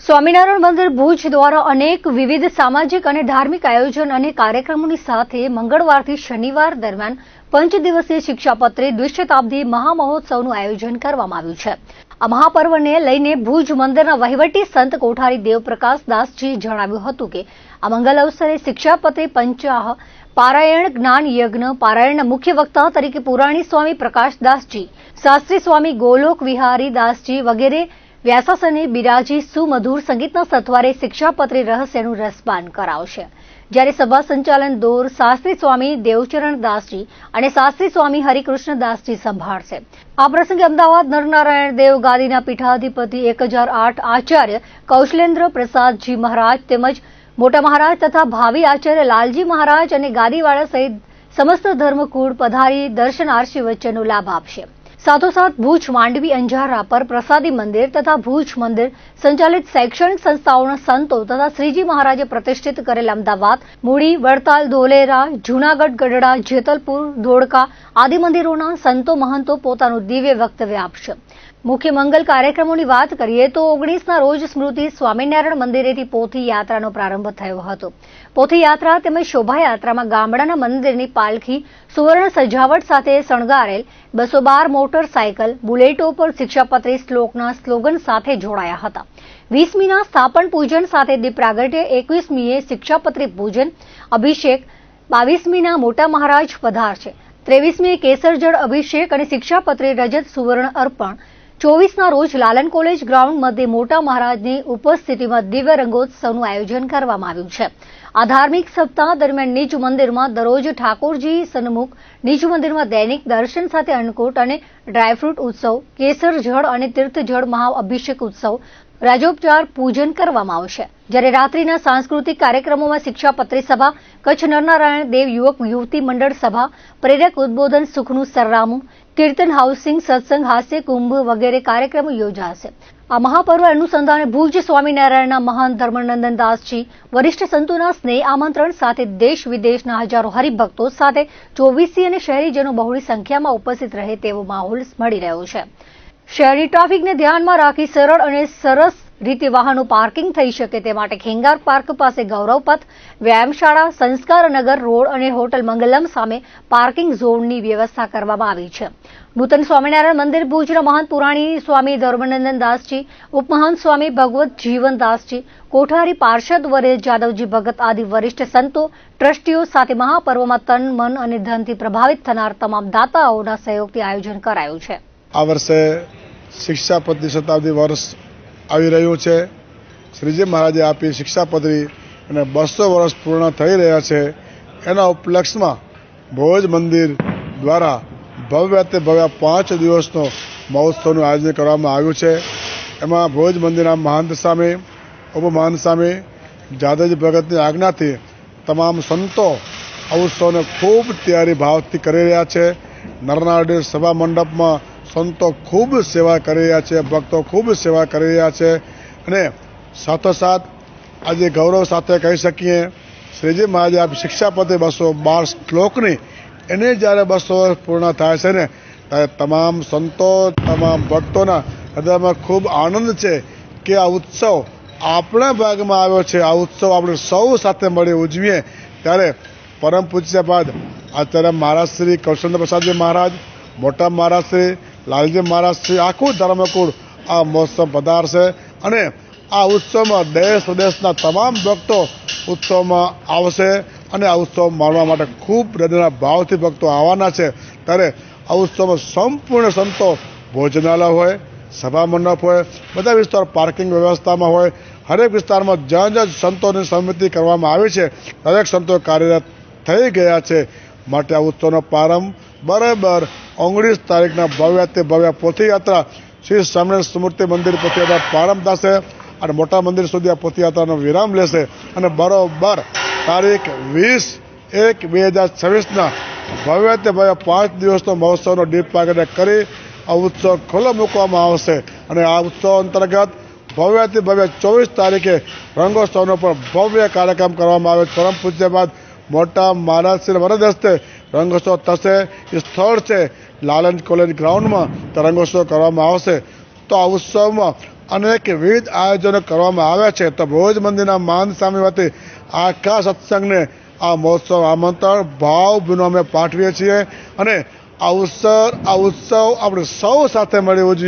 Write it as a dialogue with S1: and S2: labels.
S1: સ્વામિનારાયણ મંદિર ભુજ દ્વારા અનેક વિવિધ સામાજિક અને ધાર્મિક આયોજન અને કાર્યક્રમોની સાથે મંગળવારથી શનિવાર દરમિયાન પંચ દિવસીય શિક્ષાપત્રે દ્વિશતાબ્દી મહામહોત્સવનું આયોજન કરવામાં આવ્યું છે. આ મહાપર્વને લઈને ભુજ મંદિરના વહીવટી સંત કોઠારી દેવપ્રકાશ દાસજીએ જણાવ્યું હતું કે, આ મંગલ અવસરે શિક્ષાપત્રે પંચાહ પારાયણ જ્ઞાન યજ્ઞ પારાયણના મુખ્ય વક્તા તરીકે પુરાણી સ્વામી પ્રકાશદાસજી શાસ્ત્રી સ્વામી ગોલોક વિહારી દાસજી વગેરે વ્યાસાસને બિરાજી સુમધુર સંગીતના સથવારે શિક્ષાપત્રી રહસ્યનું રસપાન કરાવશે. જ્યારે સભા સંચાલન દોર શાસ્ત્રી સ્વામી દેવચરણ દાસજી અને શાસ્ત્રી સ્વામી હરિકૃષ્ણ દાસજી સંભાળશે. આ પ્રસંગે અમદાવાદ નરનારાયણ દેવ ગાદીના પીઠાધિપતિ એક હજાર આઠ આચાર્ય કૌશલેન્દ્ર પ્રસાદજી મહારાજ તેમજ મોટા મહારાજ તથા ભાવિ આચાર્ય લાલજી મહારાજ અને ગાદીવાળા સહિત સમસ્ત ધર્મકુળ પધારી દર્શનાર્થી વચ્ચેનો લાભ આપશે. સાથોસાથ ભુજ, માંડવી, અંજારા પર પ્રસાદી મંદિર તથા ભુજ મંદિર સંચાલિત શૈક્ષણિક સંસ્થાઓના સંતો તથા શ્રીજી મહારાજે પ્રતિષ્ઠિત કરેલ અમદાવાદ, મૂડી, વડતાલ, ધોલેરા, જૂનાગઢ, ગઢડા, જેતલપુર, ધોળકા આદિ મંદિરોના સંતો મહંતો પોતાનું દિવ્ય વક્તવ્ય આપશે. મુખ્ય મંગલ કાર્યક્રમોની વાત કરીએ તો ઓગણીસના રોજ સ્મૃતિ સ્વામિનારાયણ મંદિરેથી પોથી યાત્રાનો પ્રારંભ થયો હતો. પોથી યાત્રા તેમજ શોભાયાત્રામાં ગામડાના મંદિરની પાલખી, સુવર્ણ સજાવટ સાથે શણગારેલ બસો બાર મોટરસાયકલ બુલેટો પર શિક્ષાપત્રી શ્લોકના સ્લોગન સાથે જોડાયા હતા. વીસમીના સ્થાપન પૂજન સાથે દીપ પ્રાગટ્ય, એકવીસમીએ શિક્ષાપત્રી પૂજન, અભિષેક, બાવીસમીના મોટા મહારાજ પધારશે. ત્રેવીસમીએ કેસરજળ અભિષેક અને શિક્ષાપત્રી રજત સુવર્ણ અર્પણ ચોવીસના રોજ લાલન કોલેજ ગ્રાઉન્ડ મધ્યે મોટા મહારાજની ઉપસ્થિતિમાં દિવ્ય રંગોત્સવનું આયોજન કરવામાં આવ્યું છે. આ ધાર્મિક સપ્તાહ દરમિયાન નિજ મંદિરમાં દરરોજ ઠાકોરજી સન્મુખ, નિજ મંદિરમાં દૈનિક દર્શન સાથે અન્નકૂટ અને ડ્રાયફ્રૂટ ઉત્સવ કેસર જળ અને તીર્થજળ મહાઅભિષેક ઉત્સવ રાજોપચાર પૂજન કરવામાં આવશે. જ્યારે રાત્રિના સાંસ્કૃતિક કાર્યક્રમોમાં શિક્ષાપત્રી સભા, કચ્છ નરનારાયણ દેવ યુવક યુવતી મંડળ સભા, પ્રેરક ઉદબોધન સુખનું સરનામું, કીર્તન હાઉસિંગ, સત્સંગ, હાસ્ય, કુંભ વગેરે કાર્યક્રમો યોજાશે. આ મહાપર્વ અનુસંધાને ભુજ સ્વામિનારાયણના મહાન ધર્મનંદન દાસજી, વરિષ્ઠ સંતોના સ્નેહ આમંત્રણ સાથે દેશ વિદેશના હજારો હરિભક્તો સાથે ચોવીસી અને શહેરીજનો બહોળી સંખ્યામાં ઉપસ્થિત રહે તેવો માહોલ મળી રહ્યો છે. શહેરી ટ્રાફિકને ધ્યાનમાં રાખી સરળ અને સરસ રીતે વાહનો પાર્કિંગ થઈ શકે તે માટે ખેંગાર પાર્ક પાસે ગૌરવ પથ વ્યાયામશાળા, સંસ્કારનગર રોડ અને હોટલ મંગલમ સામે પાર્કિંગ ઝોનની વ્યવસ્થા કરવામાં આવી છે. નૂતન સ્વામિનારાયણ મંદિર ભુજના મહંત પુરાણી સ્વામી ધર્મનંદન દાસજી, ઉપમહંત સ્વામી ભગવત જીવનદાસજી કોઠારી પાર્ષદ વરે જાદવજી ભગત આદિ વરિષ્ઠ સંતો, ટ્રસ્ટીઓ સાથે મહાપર્વમાં તન, મન અને ધનથી પ્રભાવિત થનાર તમામ દાતાઓના સહયોગથી આયોજન કરાયું છે.
S2: આ વર્ષે શિક્ષા પદવી શતાબ્દી વર્ષ આવી રહ્યું છે. શ્રીજી મહારાજે આપી શિક્ષા પદવી અને બસો વર્ષ પૂર્ણ થઈ રહ્યા છે. એના ઉપલક્ષમાં ભોજ મંદિર દ્વારા ભવ્ય તે ભવ્ય પાંચ દિવસનો મહોત્સવનું આયોજન કરવામાં આવ્યું છે. એમાં ભોજ મંદિરના મહંત સામે ઉપમહંત સામે જાદવજી ભગતની આજ્ઞાથી તમામ સંતો આ ઉત્સવને ખૂબ તૈયારી ભાવથી કરી રહ્યા છે. નરનાડી સભા મંડપમાં સંતો ખૂબ સેવા કરી રહ્યા છે, ભક્તો ખૂબ સેવા કરી રહ્યા છે. અને સાથોસાથ આજે ગૌરવ સાથે કહી શકીએ, શ્રીજી મહારાજે આપી શિક્ષાપતિ બસો બાર શ્લોકની, એને જ્યારે બસો પૂર્ણ થાય છે ને, ત્યારે તમામ સંતો, તમામ ભક્તોના હૃદયમાં ખૂબ આનંદ છે કે આ ઉત્સવ આપણા ભાગમાં આવ્યો છે. આ ઉત્સવ આપણે સૌ સાથે મળી ઉજવીએ. ત્યારે પરમ પૂજ્ય બાદ આચાર્ય મહારાજ શ્રી કૌશલેન્દ્ર પ્રસાદજી મહારાજ, મોટા મહારાજ શ્રી લાલજી મહારાજ શ્રી આખું ધર્મકુળ આ મહોત્સવ પધારશે અને આ ઉત્સવમાં દેશ વિદેશના તમામ ભક્તો ઉત્સવમાં આવશે અને આ ઉત્સવ માણવા માટે ખૂબ હૃદયના ભાવથી ભક્તો આવવાના છે. ત્યારે આ ઉત્સવમાં સંપૂર્ણ સંતો ભોજનાલય હોય, સભા મંડપ હોય, બધા વિસ્તાર પાર્કિંગ વ્યવસ્થામાં હોય, હરેક વિસ્તારમાં જ્યાં જ્યાં સંતોની સમિતિ કરવામાં આવી છે, દરેક સંતો કાર્યરત થઈ ગયા છે. માટે આ ઉત્સવનો પ્રારંભ બરાબર. ઓગણીસ તારીખના ભવ્ય તે ભવ્ય પોથીયાત્રા. શ્રી સ્વામિનારાયણ સ્મૃતિ મંદિર પોથીયાત્રા પ્રારંભ થશે અને મોટા મંદિર સુધી આ પોથીયાત્રાનો વિરામ લેશે. અને બરોબર તારીખ વીસ એક બે હજાર છવ્વીસના ભવ્ય તે ભવ્ય પાંચ દિવસનો મહોત્સવનો ડીપ પ્રાગટ્ય કરી આ ઉત્સવ ખુલ્લો મૂકવામાં આવશે. અને આ ઉત્સવ અંતર્ગત ભવ્યથી ભવ્ય ચોવીસ તારીખે રંગોત્સવનો પણ ભવ્ય કાર્યક્રમ કરવામાં આવે. પરમ પૂજ્ય બાદ મોટા મહારાજ શ્રી વરદ હસ્તે રંગોત્સવ થશે. એ સ્થળ છે લાલન કોલેજ ગ્રાઉન્ડમાં. તો રંગોત્સવ કરવામાં આવશે. તો આ ઉત્સવમાં અનેક વિવિધ આયોજનો કરવામાં આવ્યા છે. તો ભોજ મંદિરના માન સામે વતી આખા સત્સંગને આ મહોત્સવ આમંત્રણ ભાવભીનું અમે પાઠવીએ છીએ. અને આ ઉત્સવ આ ઉત્સવ આપણે સૌ સાથે મળી ઉજવીએ